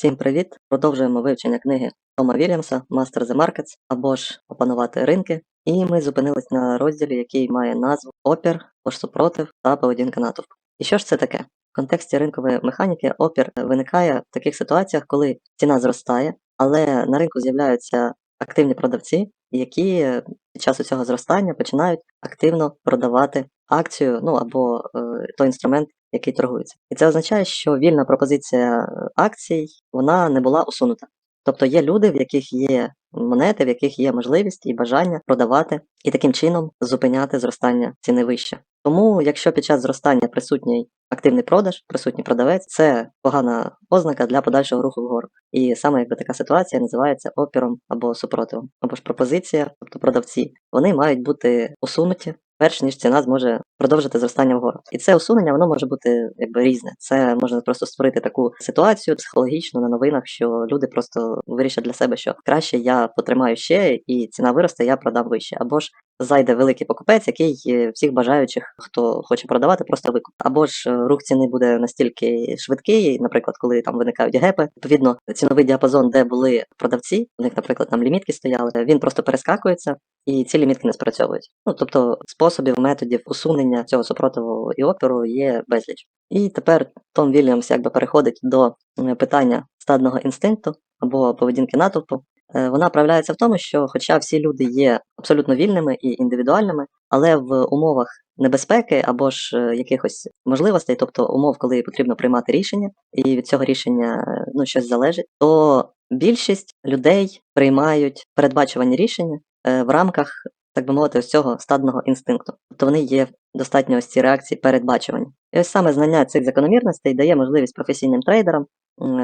Всім привіт! Продовжуємо вивчення книги Тома Вільямса Master the Markets або ж Опанувати ринки. І ми зупинились на розділі, який має назву Опір, або ж супротив та поведінка натовпу. І що ж це таке? В контексті ринкової механіки опір виникає в таких ситуаціях, коли ціна зростає, але на ринку з'являються активні продавці, які під час цього зростання починають активно продавати акцію, ну або е, той інструмент, який торгується. І це означає, що вільна пропозиція е, акцій вона не була усунута. Тобто є люди, в яких є монети, в яких є можливість і бажання продавати і таким чином зупиняти зростання ціни вище. Тому, якщо під час зростання присутній активний продаж, присутній продавець, це погана ознака для подальшого руху вгору. І саме якби така ситуація називається опіром або супротивом, або ж пропозиція, тобто продавці, вони мають бути усунуті перш ніж ціна зможе продовжити зростання вгору. І це усунення воно може бути якби різне. Це можна просто створити таку ситуацію психологічну на новинах, що люди просто вирішать для себе, що краще я потримаю ще, і ціна виросте, я продам вище. Або ж зайде великий покупець, який всіх бажаючих, хто хоче продавати, просто викуп. Або ж е, рух ціни буде настільки швидкий, наприклад, коли там виникають гепи. Відповідно, ціновий діапазон, де були продавці, у них, наприклад, там лімітки стояли, він просто перескакується. І ці лімітки не спрацьовують. Ну тобто способів, методів усунення цього супротиву і опору є безліч. І тепер Том Вільямс якби переходить до питання стадного інстинкту або поведінки натовпу. Е, вона проявляється в тому, що, хоча всі люди є абсолютно вільними і індивідуальними, але в умовах небезпеки або ж е, якихось можливостей, тобто умов, коли потрібно приймати рішення, і від цього рішення е, ну щось залежить, то більшість людей приймають передбачувані рішення в рамках, так би мовити, ось цього стадного інстинкту. Тобто вони є достатньо ось ці реакції передбачувані. І ось саме знання цих закономірностей дає можливість професійним трейдерам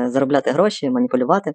заробляти гроші, маніпулювати,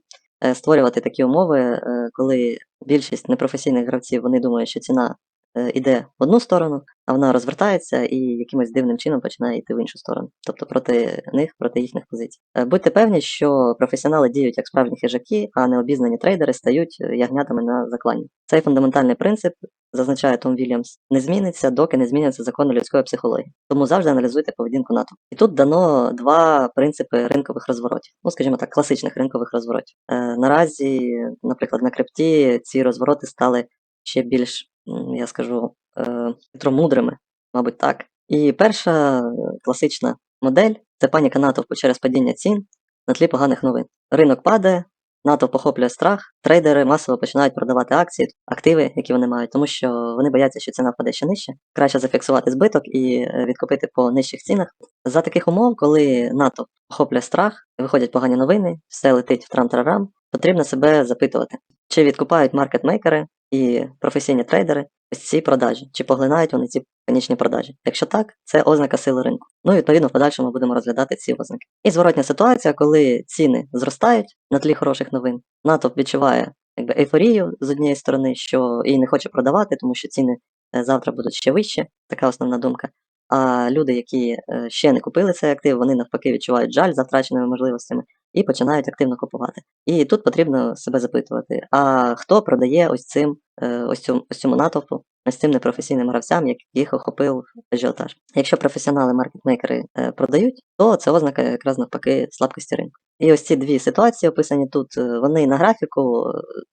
створювати такі умови, е, коли більшість непрофесійних гравців вони думають, що ціна е, в одну сторону, а вона розвертається і якимось дивним чином починає йти в іншу сторону, тобто проти них, проти їхніх позицій. Будьте певні, що професіонали діють як справжні хижаки, а необізнані трейдери стають ягнятами на заклані. Цей фундаментальний принцип, зазначає Том Вільямс, не зміниться, доки не зміняться закони людської психології. Тому завжди аналізуйте поведінку НАТО. І тут дано два принципи ринкових розворотів, ну скажімо так, класичних ринкових розворотів. Е, Наразі, наприклад, на крипті ці розвороти стали ще більш я скажу, е, хитромудрими, мабуть, так. І перша класична модель це паніка натовпу через падіння цін на тлі поганих новин. Ринок падає, натовп охоплює страх, трейдери масово починають продавати акції, активи, які вони мають, тому що вони бояться, що ціна впаде ще нижче. Краще зафіксувати збиток і е, відкупити по нижчих цінах. За таких умов, коли натовп охоплює страх, виходять погані новини, все летить в трам-трарам, потрібно себе запитувати, чи відкупають маркетмейкери і професійні трейдери ось ці продажі, чи поглинають вони ці конічні продажі. Якщо так, це ознака сили ринку. Ну і відповідно в подальшому будемо розглядати ці ознаки. І зворотня ситуація, коли ціни зростають на тлі хороших новин, натовп відчуває якби ейфорію з однієї сторони, що і не хоче продавати, тому що ціни е, завтра будуть ще вище, така основна думка. А люди, які е, ще не купили цей актив, вони навпаки відчувають жаль за втраченими можливостями і починають активно купувати. І тут потрібно себе запитувати: а хто продає ось цим е, ось цьому, ось цьому натовпу, ось цим непрофесійним гравцям, яких охопив ажіотаж? Якщо професіонали маркетмейкери е, продають, то це ознака якраз навпаки слабкості ринку. І ось ці дві ситуації, описані тут, е, вони на графіку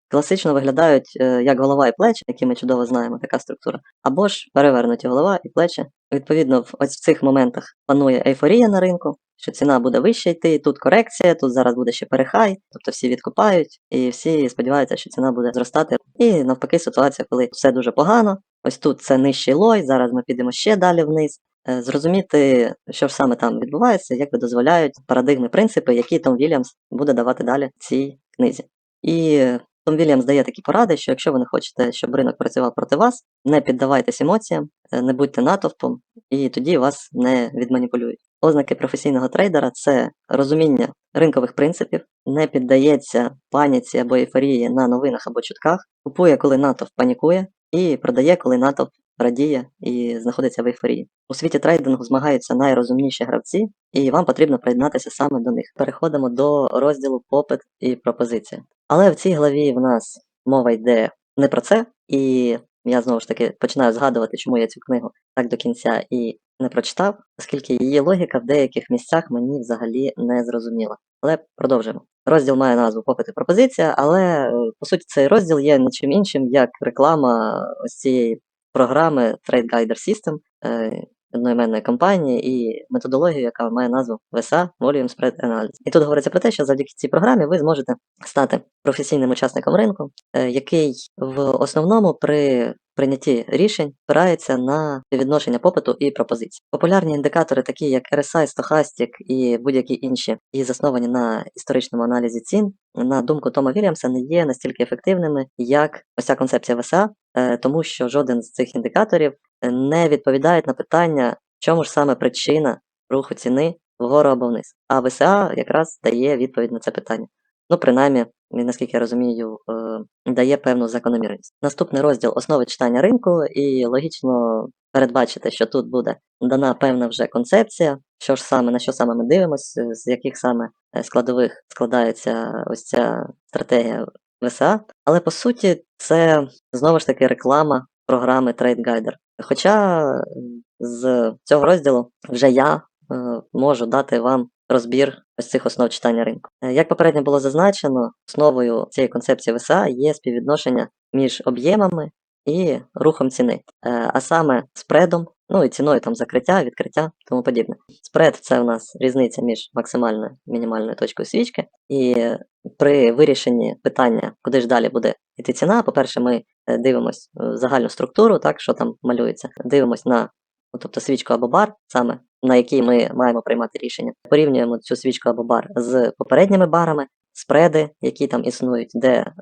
класично виглядають як голова і плечі, які ми чудово знаємо, така структура, або ж перевернуті голова і плечі. Відповідно, в ось в цих моментах панує ейфорія на ринку, що ціна буде вище йти, тут корекція, тут зараз буде ще перехай, тобто всі відкупають і всі сподіваються, що ціна буде зростати. І навпаки, ситуація, коли все дуже погано. Ось тут це нижчий лой, зараз ми підемо ще далі вниз. Е, зрозуміти, що ж саме там відбувається, як би дозволяють парадигми, принципи, які Том Вільямс буде давати далі цій книзі. І том Вільямс дає такі поради, що якщо ви не хочете, щоб ринок працював проти вас, не піддавайтесь емоціям, не будьте натовпом, і тоді вас не відманіпулюють. Ознаки професійного трейдера це розуміння ринкових принципів, не піддається паніці або ейфорії на новинах або чутках, купує, коли натовп панікує, і продає, коли натовп радіє і знаходиться в ейфорії. У світі трейдингу змагаються найрозумніші гравці, і вам потрібно приєднатися саме до них. Переходимо до розділу попит і пропозиція. Але в цій главі в нас мова йде не про це, і я знову ж таки починаю згадувати, чому я цю книгу так до кінця і не прочитав, оскільки її логіка в деяких місцях мені взагалі не зрозуміла. Але продовжимо. Розділ має назву Попит і пропозиція, але е, по суті цей розділ є нічим іншим, як реклама ось цієї програми Trade Guider System е, одноіменної компанії і методологію, яка має назву VSA Volume Spread Analysis. І тут говориться про те, що завдяки цій програмі ви зможете стати професійним учасником ринку, е, який в основному при прийнятті рішень спирається на відношення попиту і пропозицій. Популярні індикатори, такі як RSI, Stochastic і будь-які інші, і засновані на історичному аналізі цін, на думку Тома Вільямса, не є настільки ефективними, як ось ця концепція ВСА, тому що жоден з цих індикаторів е, не відповідає на питання, в чому ж саме причина руху ціни вгору або вниз. А ВСА якраз дає відповідь на це питання. Ну, принаймні, наскільки я розумію, е, дає певну закономірність. Наступний розділ основи читання ринку, і логічно передбачити, що тут буде дана певна вже концепція, що ж саме, на що саме ми дивимося, з яких саме е, складових складається ось ця стратегія ВСА. Але по суті, це знову ж таки реклама програми Trade Guider. Хоча з цього розділу вже я е, можу дати вам розбір ось цих основ читання ринку. Е, Як попередньо було зазначено, основою цієї концепції ВСА є співвідношення між об'ємами і рухом ціни, Е, а саме спредом, ну і ціною там закриття, відкриття, тому подібне. Спред це у нас різниця між максимальною і мінімальною точкою свічки. І при вирішенні питання, куди ж далі буде йти ціна, по-перше, ми е, дивимось е, загальну структуру, так що там малюється, дивимось на ну, тобто свічку або бар, саме на якій ми маємо приймати рішення. Порівнюємо цю свічку або бар з попередніми барами, спреди, які там існують, де е,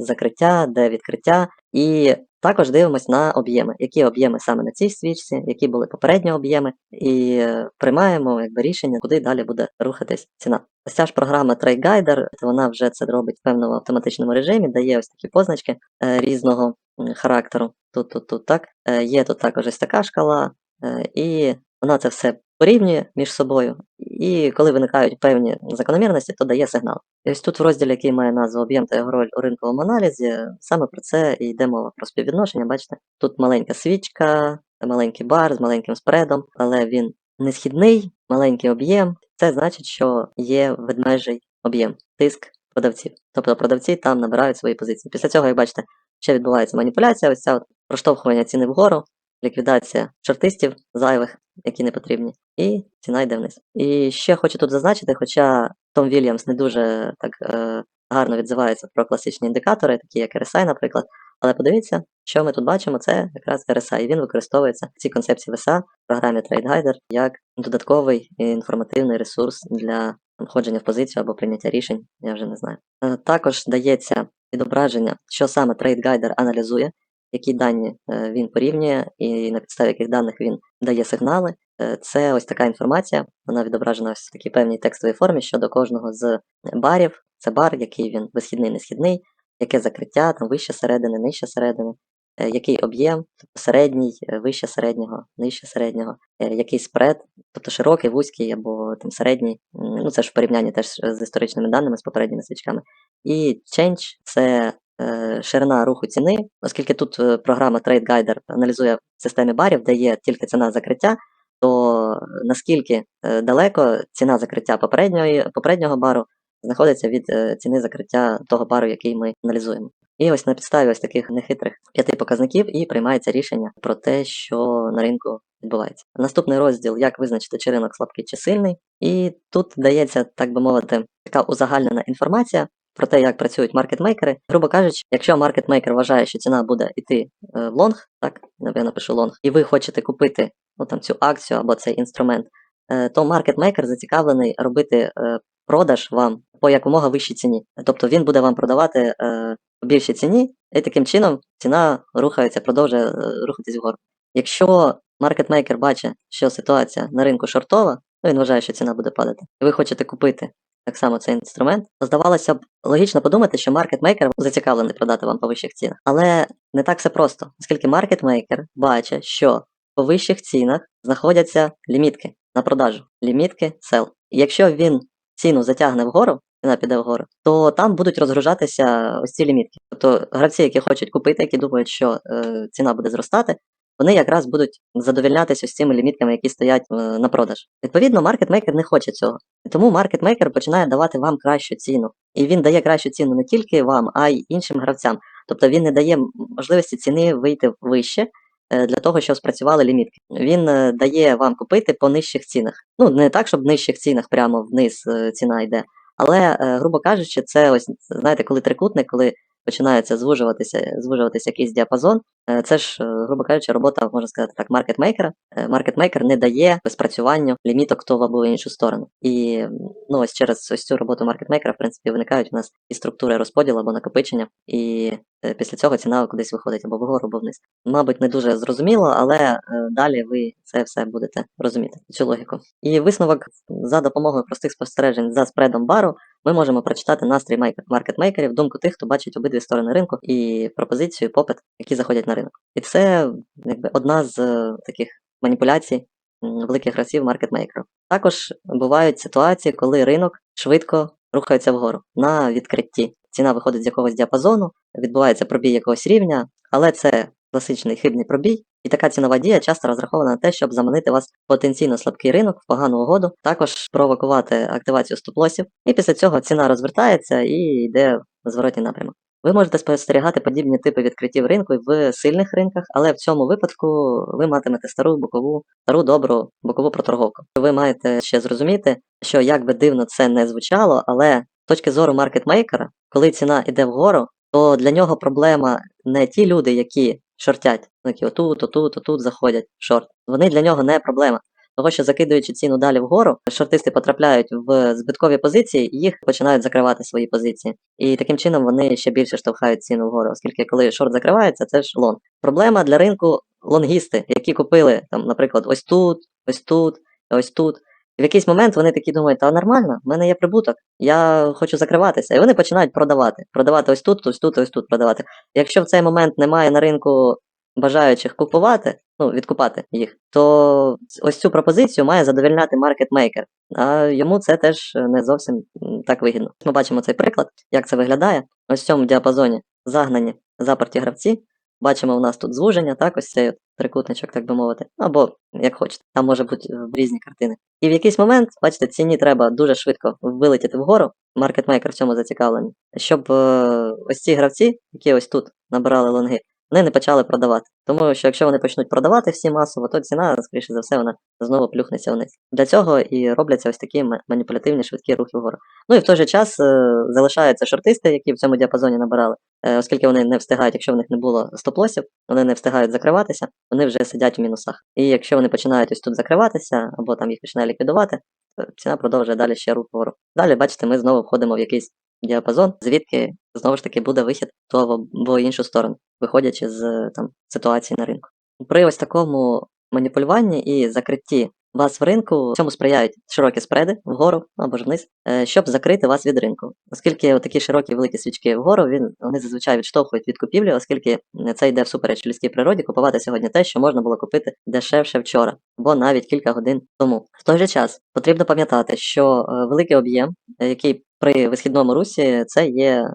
закриття, де відкриття, і також дивимось на об'єми, які об'єми саме на цій свічці, які були попередні об'єми, і е, приймаємо якби рішення, куди далі буде рухатись ціна. Ось ця ж програма Trade Guider, вона вже це робить в певному автоматичному режимі, дає ось такі позначки е, різного характеру. Тут, тут, тут так. Є тут також ось така шкала, і вона це все порівнює між собою. І коли виникають певні закономірності, то дає сигнал. І ось тут в розділі, який має назву об'єм та його роль у ринковому аналізі, саме про це і йде мова про співвідношення. Бачите, тут маленька свічка, маленький бар з маленьким спредом, але він не східний, маленький об'єм. Це значить, що є ведмежий об'єм, тиск продавців. Тобто продавці там набирають свої позиції. Після цього, як бачите, ще відбувається маніпуляція, ось ця от проштовхування ціни вгору, ліквідація шортистів зайвих, які не потрібні, і ціна йде вниз. І ще хочу тут зазначити, хоча Том Вільямс не дуже так е, гарно відзивається про класичні індикатори, такі як RSI, наприклад. Але подивіться, що ми тут бачимо, це якраз RSI, і він використовується в цій концепції VSA в програмі TradeGuider як додатковий інформативний ресурс для входження в позицію або прийняття рішень, я вже не знаю. Е, Також дається відображення, що саме TradeGuider аналізує, які дані е, він порівнює, і на підставі яких даних він дає сигнали. Е, Це ось така інформація, вона відображена ось в такій певній текстовій формі щодо кожного з барів. Це бар, який він висхідний, несхідний, яке закриття, там вище середини, нижче середини, е, який об'єм, тобто середній, вище середнього, нижче середнього, який спред, тобто широкий, вузький або там середній. Ну це ж в порівнянні теж з історичними даними, з попередніми свічками. І change це ширина руху ціни, оскільки тут е, програма Trade Guider аналізує в системі барів, де є тільки ціна закриття, то наскільки е, далеко ціна закриття попередньої, попереднього бару знаходиться від е, ціни закриття того бару, який ми аналізуємо. І ось на підставі ось таких нехитрих п'яти показників і приймається рішення про те, що на ринку відбувається. Наступний розділ як визначити, чи ринок слабкий чи сильний. І тут дається, так би мовити, така узагальнена інформація про те, як працюють маркетмейкери. Грубо кажучи, якщо маркетмейкер вважає, що ціна буде йти е, в лонг, так я напишу лонг, і ви хочете купити ну, там, цю акцію або цей інструмент, е, то маркетмейкер зацікавлений робити е, продаж вам по якомога вищій ціні. Тобто він буде вам продавати по більшій ціні, і таким чином ціна рухається, продовжує рухатись вгору. Якщо маркетмейкер бачить, що ситуація на ринку шортова, ну він вважає, що ціна буде падати, і ви хочете купити так само цей інструмент, здавалося б логічно подумати, що маркетмейкер зацікавлений продати вам по вищих цінах. Але не так все просто, оскільки маркетмейкер бачить, що по вищих цінах знаходяться лімітки на продажу, лімітки. І якщо він ціну затягне вгору, ціна піде вгору, то там будуть розгружатися ось ці лімітки. Тобто гравці, які хочуть купити, які думають, що е, ціна буде зростати, вони якраз будуть задовільнятися ось цими лімітками, які стоять е, на продаж. Відповідно, маркетмейкер не хоче цього. Тому маркетмейкер починає давати вам кращу ціну. І він дає кращу ціну не тільки вам, а й іншим гравцям. Тобто він не дає можливості ціни вийти вище е, для того, щоб спрацювали лімітки. Він е, дає вам купити по нижчих цінах. Ну, не так, щоб в нижчих цінах прямо вниз ціна йде. Але, грубо кажучи, це ось, знаєте, коли трикутник, коли починається звужуватися, звужуватися якийсь діапазон, е, це ж, е, грубо кажучи, робота, можна сказати так, маркетмейкера. Е, Маркетмейкер не дає спрацюванню ліміток ту або іншу сторону. І ну, ось через ось цю роботу маркетмейкера, в принципі, виникають у нас і структури розподілу або накопичення, і після цього ціна кудись виходить або вгору, або вниз. Мабуть, не дуже зрозуміло, але далі ви це все будете розуміти, цю логіку. І висновок за допомогою простих спостережень за спредом бару ми можемо прочитати настрій маркетмейкерів, думку тих, хто бачить обидві сторони ринку, і пропозицію, попит, які заходять на ринок. І це якби одна з е, таких маніпуляцій великих гравців маркетмейкерів. Також бувають ситуації, коли ринок швидко рухається вгору на відкритті. Ціна виходить з якогось діапазону, відбувається пробій якогось рівня, але це класичний хибний пробій, і така цінова дія часто розрахована на те, щоб заманити вас потенційно слабкий ринок в погану угоду, також провокувати активацію стоп-лосів, і після цього ціна розвертається і йде в зворотній напрямок. Ви можете спостерігати подібні типи відкриттів ринку в сильних ринках, але в цьому випадку ви матимете стару бокову, стару добру бокову проторговку. Ви маєте ще зрозуміти, що як би дивно це не звучало, але з точки зору маркетмейкера, коли ціна йде вгору, то для нього проблема не ті люди, які шортять, отут, отут, отут заходять в шорт. Вони для нього не проблема. Того, що закидуючи ціну далі вгору, шортисти потрапляють в збиткові позиції їх починають закривати свої позиції. І таким чином вони ще більше штовхають ціну вгору, оскільки коли шорт закривається, це ж лонг. Проблема для ринку лонгісти, які купили там, наприклад, ось тут, ось тут, ось тут. І в якийсь момент вони такі думають, та нормально, в мене є прибуток, я хочу закриватися. І вони починають продавати. Продавати ось тут, ось тут, ось тут продавати. Якщо в цей момент немає на ринку бажаючих купувати, ну, відкупати їх, то ось цю пропозицію має задовольняти маркетмейкер. А йому це теж не зовсім так вигідно. Ми бачимо цей приклад, як це виглядає. Ось в цьому діапазоні загнані заперті гравці. Бачимо, у нас тут звуження, так, ось цей от трикутничок, так би мовити, або як хочете, там може бути е, різні картини. І в якийсь момент, бачите, ціні треба дуже швидко вилетіти вгору, маркетмейкер в цьому зацікавлений, щоб е, ось ці гравці, які ось тут набирали лонги, вони не почали продавати. Тому що якщо вони почнуть продавати всі масово, то ціна, скоріше за все, вона знову плюхнеться вниз. Для цього і робляться ось такі маніпулятивні швидкі рухи вгору. Ну і в той же час е, залишаються шортисти, які в цьому діапазоні набирали, е, оскільки вони не встигають, якщо в них не було стоп-лосів, вони не встигають закриватися, вони вже сидять в мінусах. І якщо вони починають ось тут закриватися, або там їх починає ліквідувати, то ціна продовжує далі ще рух вгору. Далі, бачите, ми знову входимо в якийсь діапазон, звідки знову ж таки буде вихід в ту або іншу сторону, виходячи з там ситуації на ринку. При ось такому маніпулюванні і закритті вас в ринку цьому сприяють широкі спреди вгору або ж вниз, е, щоб закрити вас від ринку. Оскільки такі широкі великі свічки вгору, він вони зазвичай відштовхують від купівлі, оскільки е, це йде всупереч людській природі купувати сьогодні те, що можна було купити дешевше вчора, або навіть кілька годин тому. В той же час потрібно пам'ятати, що е, великий об'єм, який при висхідному русі, це є е,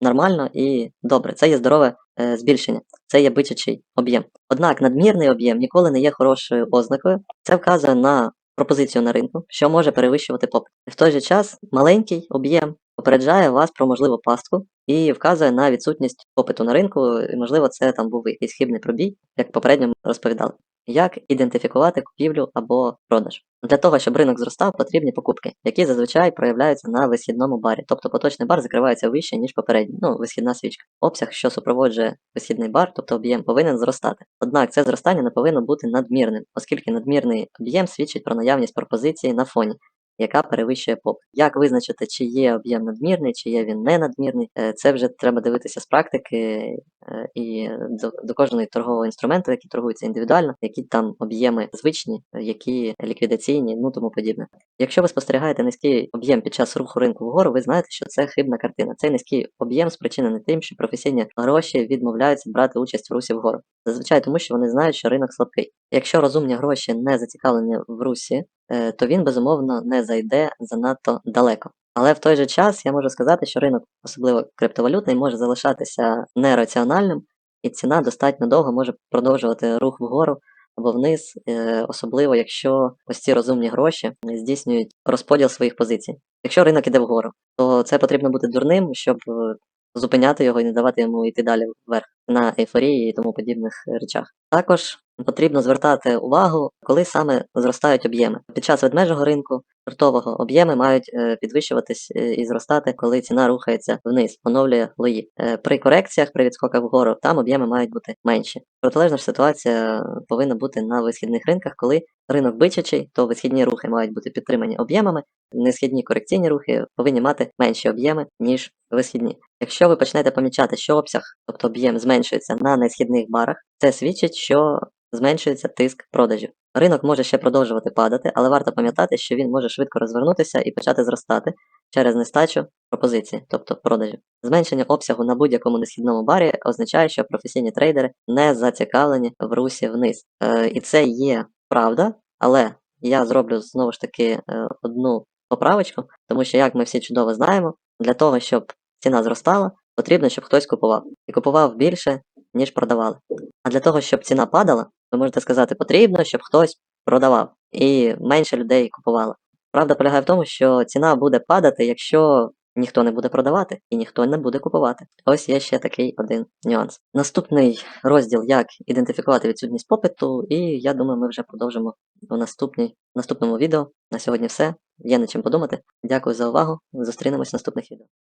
нормально і добре, це є здорове е, збільшення, це є бичачий об'єм. Однак надмірний об'єм ніколи не є хорошою ознакою. Це вказує на пропозицію на ринку, що може перевищувати попит. В той же час маленький об'єм попереджає вас про можливу пастку і вказує на відсутність попиту на ринку, і можливо це там був якийсь хибний пробій, як попередньо розповідали. Як ідентифікувати купівлю або продаж? Для того, щоб ринок зростав, потрібні покупки, які зазвичай проявляються на висхідному барі. Тобто поточний бар закривається вище, ніж попередній, ну, висхідна свічка. Обсяг, що супроводжує висхідний бар, тобто об'єм, повинен зростати. Однак це зростання не повинно бути надмірним, оскільки надмірний об'єм свідчить про наявність пропозиції на фоні. Яка перевищує попит. Як визначити, чи є об'єм надмірний, чи є він не надмірний, Е, це вже треба дивитися з практики е, і до, до кожного торгового інструменту, який торгується індивідуально, які там об'єми звичні, які ліквідаційні, ну тому подібне. Якщо ви спостерігаєте низький об'єм під час руху ринку вгору, ви знаєте, що це хибна картина. Цей низький об'єм спричинений тим, що професійні гроші відмовляються брати участь в русі вгору. Зазвичай тому, що вони знають, що ринок слабкий. Якщо розумні гроші не зацікавлені в русі, е, то він безумовно не зайде занадто далеко. Але в той же час я можу сказати, що ринок, особливо криптовалютний, може залишатися нераціональним, і ціна достатньо довго може продовжувати рух вгору або вниз, е, особливо якщо ось ці розумні гроші здійснюють розподіл своїх позицій. Якщо ринок іде вгору, то це потрібно бути дурним, щоб е, зупиняти його і не давати йому йти далі вверх на ейфорії і тому подібних речах. Також потрібно звертати увагу, коли саме зростають об'єми. Під час ведмежого ринку шортового об'єми мають е, підвищуватись е, і зростати, коли ціна рухається вниз, оновлює лої. Е, При корекціях, при відскоках вгору, там об'єми мають бути менші. Протилежна ж ситуація повинна бути на висхідних ринках, коли ринок бичачий, то висхідні рухи мають бути підтримані об'ємами, несхідні корекційні рухи повинні мати менші об'єми, ніж висхідні. Якщо ви почнете помічати, що обсяг, тобто об'єм зменшується на несхідних барах, це свідчить, що зменшується тиск продажів. Ринок може ще продовжувати падати, але варто пам'ятати, що він може швидко розвернутися і почати зростати через нестачу пропозиції, тобто продажів. Зменшення обсягу на будь-якому несхідному барі означає, що професійні трейдери не зацікавлені в русі вниз. Е, і це є правда, але я зроблю знову ж таки е, одну поправочку, тому що, як ми всі чудово знаємо, для того, щоб ціна зростала, потрібно, щоб хтось купував. І купував більше, ніж продавали. А для того, щоб ціна падала, ви можете сказати, потрібно, щоб хтось продавав і менше людей купувало. Правда полягає в тому, що ціна буде падати, якщо ніхто не буде продавати і ніхто не буде купувати. Ось є ще такий один нюанс. Наступний розділ, як ідентифікувати відсутність попиту, і я думаю, ми вже продовжимо в наступній, наступному відео. На сьогодні все. Є над чим подумати. Дякую за увагу. Зустрінемось в наступних відео.